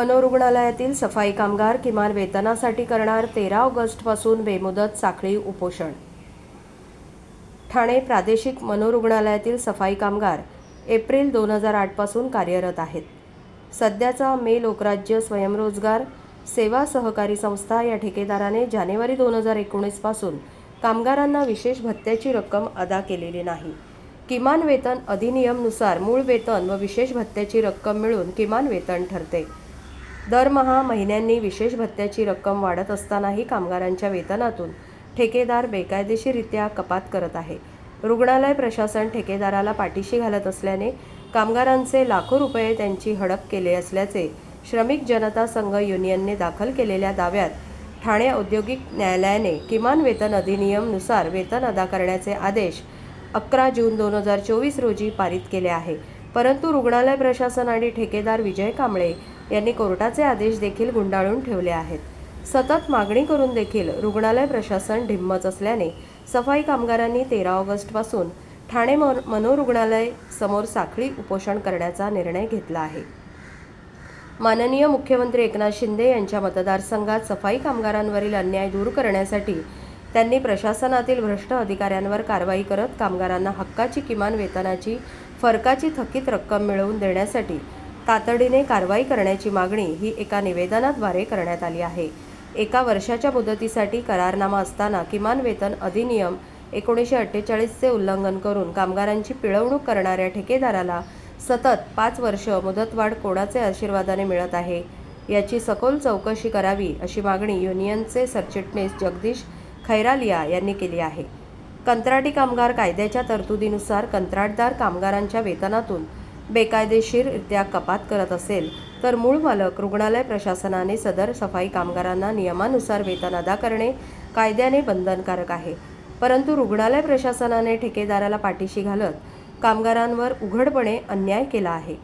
मनोरुग्णालयातील सफाई कामगार किमान वेतनासाठी करणार तेरा ऑगस्टपासून बेमुदत साखळी उपोषण. ठाणे प्रादेशिक मनोरुग्णालयातील सफाई कामगार एप्रिल दोन हजार आठपासून कार्यरत आहेत. सध्याचा मे लोकराज्य स्वयंरोजगार सेवा सहकारी संस्था या ठेकेदाराने जानेवारी दोन हजार एकोणीसपासून कामगारांना विशेष भत्त्याची रक्कम अदा केलेली नाही. किमान वेतन अधिनियमनुसार मूळ वेतन व विशेष भत्त्याची रक्कम मिळून किमान वेतन ठरते. दरमहा महिन्यांनी विशेष भत्त्याची रक्कम वाढत असतानाही कामगारांच्या वेतनातून ठेकेदार बेकायदेशीरित्या कपात करत आहे. रुग्णालय प्रशासन ठेकेदाराला पाठीशी घालत असल्याने कामगारांचे लाखो रुपये त्यांची हडप केले असल्याचे श्रमिक जनता संघ युनियनने दाखल केलेल्या दाव्यात ठाणे औद्योगिक न्यायालयाने किमान वेतन अधिनियमनुसार वेतन अदा करण्याचे आदेश अकरा जून दोन हजार चोवीस रोजी पारित केले आहे. परंतु रुग्णालय प्रशासन आणि ठेकेदार विजय कांबळे यांनी कोर्टाचे आदेश देखील गुंडाळून ठेवले आहेत. सतत मागणी करून देखील रुग्णालय प्रशासन ढिम्मच असल्याने सफाई कामगारांनी तेरा ऑगस्टपासून ठाणे मनोरुग्णालय समोर साखळी उपोषण करण्याचा निर्णय घेतला आहे. माननीय मुख्यमंत्री एकनाथ शिंदे यांच्या मतदारसंघात सफाई कामगारांवरील अन्याय दूर करण्यासाठी त्यांनी प्रशासनातील भ्रष्ट अधिकाऱ्यांवर कारवाई करत कामगारांना हक्काची किमान वेतनाची फरकाची थकीत रक्कम मिळवून देण्यासाठी तातडीने कारवाई करण्याची मागणी ही एका निवेदनाद्वारे करण्यात आली आहे. एका वर्षाच्या मुदतीसाठी करारनामा असताना किमान वेतन अधिनियम एकोणीसशे अठ्ठेचाळीसचे उल्लंघन करून कामगारांची पिळवणूक करणाऱ्या ठेकेदाराला सतत पाच वर्ष मुदतवाढ कोणाचे आशीर्वादाने मिळत आहे? याची सखोल चौकशी करावी अशी मागणी युनियनचे सरचिटणीस जगदीश खैरालिया यांनी केली आहे. कंत्राटी कामगार कायद्याच्या तरतुदीनुसार कंत्राटदार कामगारांच्या वेतनातून बेकायदेशीररित्या कपात करत असेल तर मूळ मालक रुग्णालय प्रशासनाने सदर सफाई कामगारांना नियमानुसार वेतन अदा करणे कायद्याने बंधनकारक आहे. परंतु रुग्णालय प्रशासनाने ठेकेदाराला पाठीशी घालत कामगारांवर उघडपणे अन्याय केला आहे.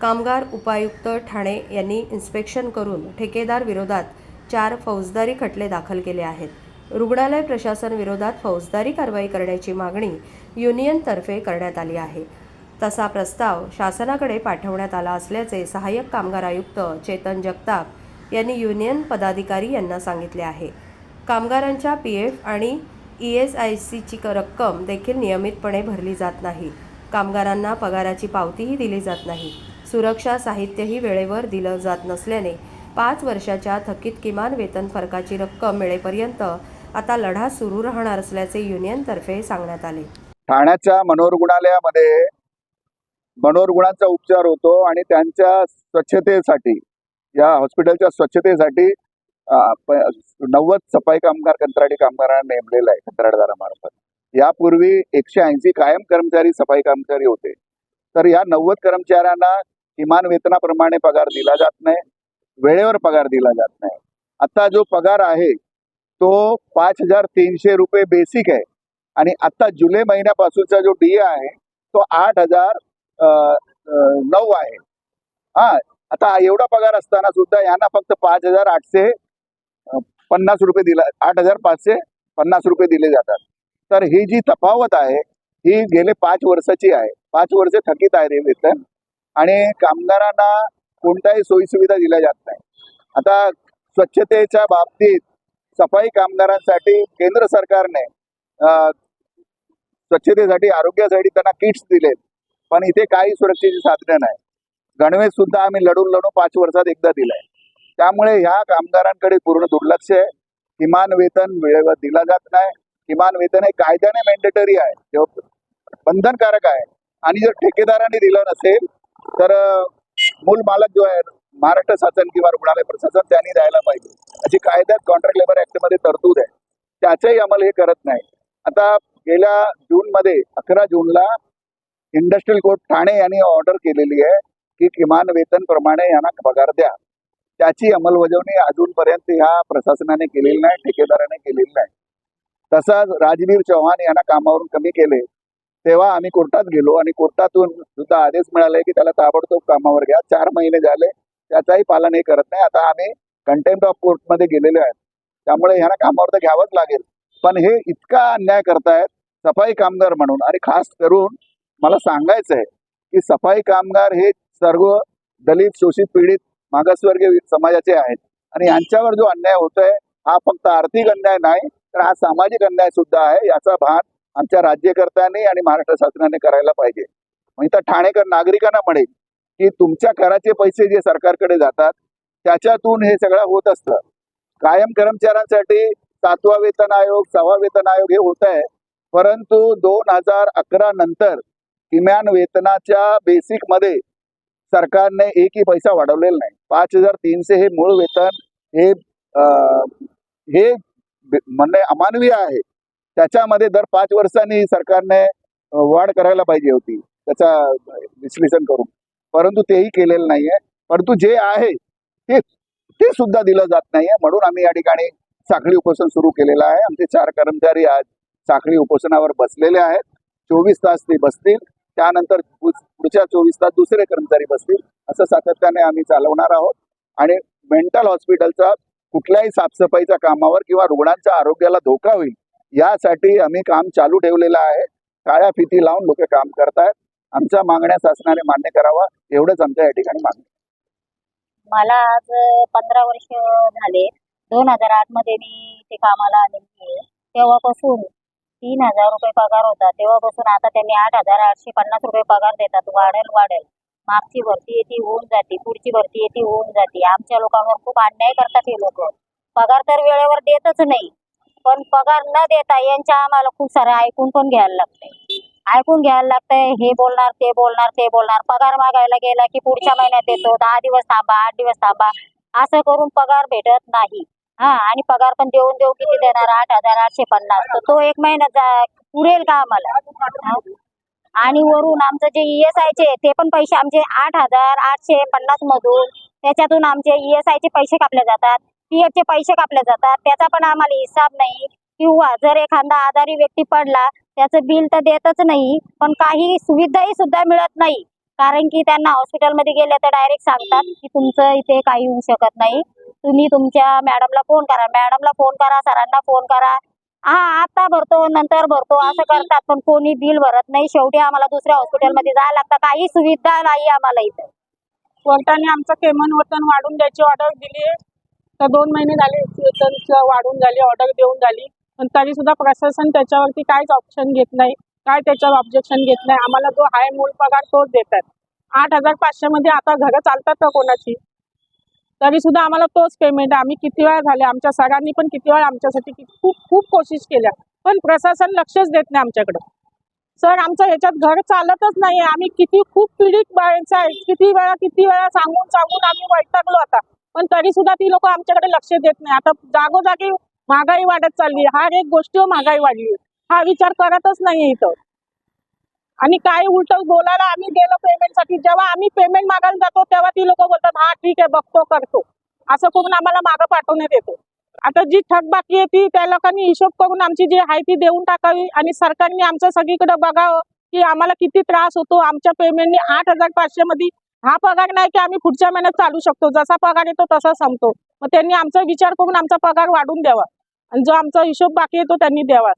कामगार उपायुक्त ठाणे यांनी इन्स्पेक्शन करून ठेकेदार विरोधात चार फौजदारी खटले दाखल केले आहेत. रुग्णालय प्रशासन विरोधात फौजदारी कारवाई करण्याची मागणी युनियनतर्फे करण्यात आली आहे. तसा प्रस्ताव शासनाकडे पाठवण्यात आला असल्याचे सहाय्यक कामगार आयुक्त चेतन जगताप यांनी युनियन पदाधिकारी यांना सांगितले आहे. कामगारांच्या पी एफ आणि ई एस आय सीची रक्कम देखील नियमितपणे भरली जात नाही. कामगारांना पगाराची पावतीही दिली जात नाही. सुरक्षा साहित्यही वेळेवर दिलं जात नसल्याने पाच वर्षाच्या थकीत किमान वेतन फरकाची रक्कम मिळेपर्यंत आता लढा सुरू राहणार असल्याचे युनियनतर्फे सांगण्यात आले. ठाण्याच्या मनोरुग्णालयामध्ये मनोरुग्णांचा उपचार होतो आणि त्यांच्या स्वच्छतेसाठी या हॉस्पिटलच्या स्वच्छतेसाठी नव्वद सफाई कामगार कंत्राटी कामगारांना नेमलेलं आहे कंत्राटदारामार्फत यापूर्वी एकशे ऐंशी कायम कर्मचारी सफाई कर्मचारी होते. तर या नव्वद कर्मचाऱ्यांना किमान वेतनाप्रमाणे पगार दिला जात नाही वेळेवर पगार दिला जात नाही. आता जो पगार आहे तो पाच हजार तीनशे रुपये बेसिक आहे. आणि आता जुलै महिन्यापासूनचा जो डी आहे तो आठ हजार नऊ आहे. हा आता एवढा पगार असताना सुद्धा यांना फक्त पाच हजार आठशे पन्नास रुपये दिला आठ हजार पाचशे पन्नास रुपये दिले जातात. तर ही जी तफावत आहे ही गेले पाच वर्षाची आहे. पाच वर्ष थकीत आहे रे वेतन आणि कामगारांना कोणत्याही सोयीसुविधा दिल्या जात नाही. आता स्वच्छतेच्या बाबतीत सफाई कामगारांसाठी केंद्र सरकारने स्वच्छतेसाठी आरोग्यासाठी त्यांना किट्स दिलेत. पण इथे काही सुरक्षेची साधनं नाही. गणवेश सुद्धा आम्ही लढून लढून पाच वर्षात एकदा दिलाय. त्यामुळे ह्या कामगारांकडे पूर्ण दुर्लक्ष आहे. किमान वेतन वेळेवर दिला जात नाही. किमान वेतन हे कायद्याने मॅन्डेटरी आहे. बंधनकारक आहे. आणि जर ठेकेदाराने दिलं नसेल तर मूल मालक जो आहे महाराष्ट्र शासन किंवा रुग्णालय प्रशासन त्यांनी द्यायला पाहिजे. अशी कायद्यात कॉन्ट्रॅक्ट लेबर ऍक्टमध्ये तरतूद आहे. त्याचाही अंमल हे करत नाही. आता गेल्या जून मध्ये अकरा जूनला इंडस्ट्रियल कोर्ट ठाणे यांनी ऑर्डर केलेली आहे की किमान वेतन प्रमाणे यांना पगार द्या. त्याची अंमलबजावणी अजूनपर्यंत ह्या प्रशासनाने केलेली नाही ठेकेदाराने केलेली नाही. तसाच राजवीर चव्हाण यांना कामावरून कमी केले तेव्हा आम्ही कोर्टात गेलो आणि कोर्टातून सुद्धा आदेश मिळाले की त्याला ताबडतोब कामावर घ्या. चार महिने झाले त्याचाही पालन हे करत नाही. आता आम्ही कंटेम्प्ट ऑफ कोर्टमध्ये गेलेलो आहेत त्यामुळे ह्यांना कामावर तर घ्यावंच लागेल. पण हे इतका अन्याय करतायत सफाई कामगार म्हणून आणि खास करून मला सांगायचं आहे की सफाई कामगार हे सर्व दलित शोषित पीडित मागासवर्गीय समाजाचे आहेत. आणि यांच्यावर जो अन्याय होतोय हा फक्त आर्थिक अन्याय नाही तर हा सामाजिक अन्याय सुद्धा आहे. याचा भान आमच्या राज्यकर्त्यांनी आणि महाराष्ट्र शासनाने करायला पाहिजे. म्हणजे ठाणेकर नागरिकांना म्हणेल की तुमच्या कराचे पैसे जे सरकारकडे जातात त्याच्यातून हे सगळं होत असतं. कायम कर्मचाऱ्यांसाठी सातवा वेतन आयोग सहावा वेतन आयोग हे होत आहे. परंतु दोन हजार अकरा नंतर किमान वेतनाच्या बेसिकमध्ये सरकारने एकही पैसा वाढवलेला नाही. पाच हजार तीनशे हे मूळ वेतन हे हे म्हणणे अमानवीय आहे. त्याच्यामध्ये दर पाच वर्षांनी सरकारने वाढ करायला पाहिजे होती. त्याचा विश्लेषण करून. परंतु तेही केलेलं नाहीये. परंतु जे आहे ते ते सुद्धा दिलं जात नाहीये. म्हणून आम्ही या ठिकाणी साखळी उपोषण सुरू केलेलं आहे. आमचे चार कर्मचारी आज साखळी उपोषणावर बसलेले आहेत. चोवीस तास ते बसतील. त्यानंतर पुढच्या चोवीस तास दुसरे कर्मचारी बसतील असं सातत्याने आम्ही चालवणार आहोत. आणि मेंटल हॉस्पिटलचा कुठल्याही साफसफाईच्या कामावर किंवा रुग्णांच्या आरोग्याला धोका होईल यासाठी आम्ही काम चालू ठेवलेलं आहे. काळ्या फिती लावून लोक काम करतायत. आमच्या मागण्या शासनाने मान्य करावा एवढंच आमच्या या ठिकाणी मागणी. मला आज पंधरा वर्ष झाले. दोन हजार आठमध्ये मी ते कामाला आलेली आहे. तेव्हापासून तीन हजार रुपये पगार होता. तेव्हापासून आता त्यांनी आठ हजार आठशे पन्नास रुपये पगार देतात. वाढेल वाढेल. मागची भरती येते होऊन जाते. पुढची भरती येते होऊन जाते. आमच्या लोकांवर खूप अन्याय करतात हे लोक. पगार तर वेळेवर देतच नाही. पण पगार न देता यांच्या आम्हाला खूप सारं ऐकून पण घ्यायला लागतंय. ऐकून घ्यायला लागतंय. हे बोलणार ते बोलणार ते बोलणार. पगार मागायला गेला की पुढच्या महिन्यात देतो दहा दिवस थांबा आठ दिवस थांबा. असं करून पगार भेटत नाही. हा आणि पगार पण देऊन देऊ किती देणार? आठ हजार आठशे पन्नास. तर तो एक महिना जा- पुरेल का आम्हाला? आणि वरून आमचं जे ई एस ते पण पैसे आमचे आठ हजार आठशे पन्नास मधून त्याच्यातून आमचे ई एस पैसे कापले जातात. पी चे पैसे कापले जातात. त्याचा पण आम्हाला हिसाब नाही. किंवा जर एखादा आजारी व्यक्ती पडला त्याचं बिल तर देतच नाही पण काही सुविधाही सुद्धा मिळत नाही. कारण की त्यांना हॉस्पिटलमध्ये गेले तर डायरेक्ट सांगतात की तुमचं इथे काही होऊ शकत नाही. तुम्ही तुमच्या मॅडमला फोन करा. मॅडमला फोन करा सरांना फोन करा. हा आता भरतो नंतर भरतो असं करतात पण कोणी बिल भरत नाही. शेवटी आम्हाला दुसऱ्या हॉस्पिटलमध्ये जायला लागतं. काही सुविधा नाही आम्हाला इथं. कोर्टाने आमचं केमन वेतन वाढून द्यायची ऑर्डर दिली आहे. तर दोन महिने झाले वाढून झाली ऑर्डर देऊन झाली. पण तरी सुद्धा प्रशासन त्याच्यावरती काहीच ऑप्शन घेत नाही. काय त्याच्यावर ऑब्जेक्शन घेत नाही. आम्हाला जो हाय मूळ पगार तोच देतात. आठ हजार पाचशे मध्ये आता घरं चालतात का कोणाची? तरी सुद्धा आम्हाला तोच पेमेंट आम्ही किती वेळा झाले आमच्या सरांनी पण किती वेळा आमच्यासाठी खूप खूप कोशिश केल्या. पण प्रशासन लक्षच देत नाही आमच्याकडे. सर आमचं ह्याच्यात घर चालतच नाही आम्ही किती खूप पीडित बाळांचं आहे किती वेळा किती वेळा सांगून सांगून आम्ही वैतागलो आता. पण तरी सुद्धा ती लोक आमच्याकडे लक्ष देत नाही. आता जागोजागी महागाई वाढत चालली हर एक गोष्टीवर महागाई वाढली हा विचार करतच नाही इथं. आणि काय उलट बोलायला आम्ही गेलो पेमेंटसाठी जेव्हा आम्ही पेमेंट मागायला जातो तेव्हा ती लोक बोलतात हा ठीक आहे बघतो करतो. असं करून आम्हाला मागं पाठवण्यात येतो. आता जी थकबाकी आहे ती त्या लोकांनी हिशोब करून आमची जी आहे ती देऊन टाकावी आणि सरकारने आमचं सगळीकडे बघावं की आम्हाला किती त्रास होतो. आमच्या पेमेंटने आठ हजार पाचशे मध्ये हा पगार नाही की आम्ही पुढच्या महिन्यात चालू शकतो. जसा पगार येतो तसा संपतो. मग त्यांनी आमचा विचार करून आमचा पगार वाढून द्यावा. आणि जो आमचा हिशोब बाकी येतो त्यांनी द्यावा.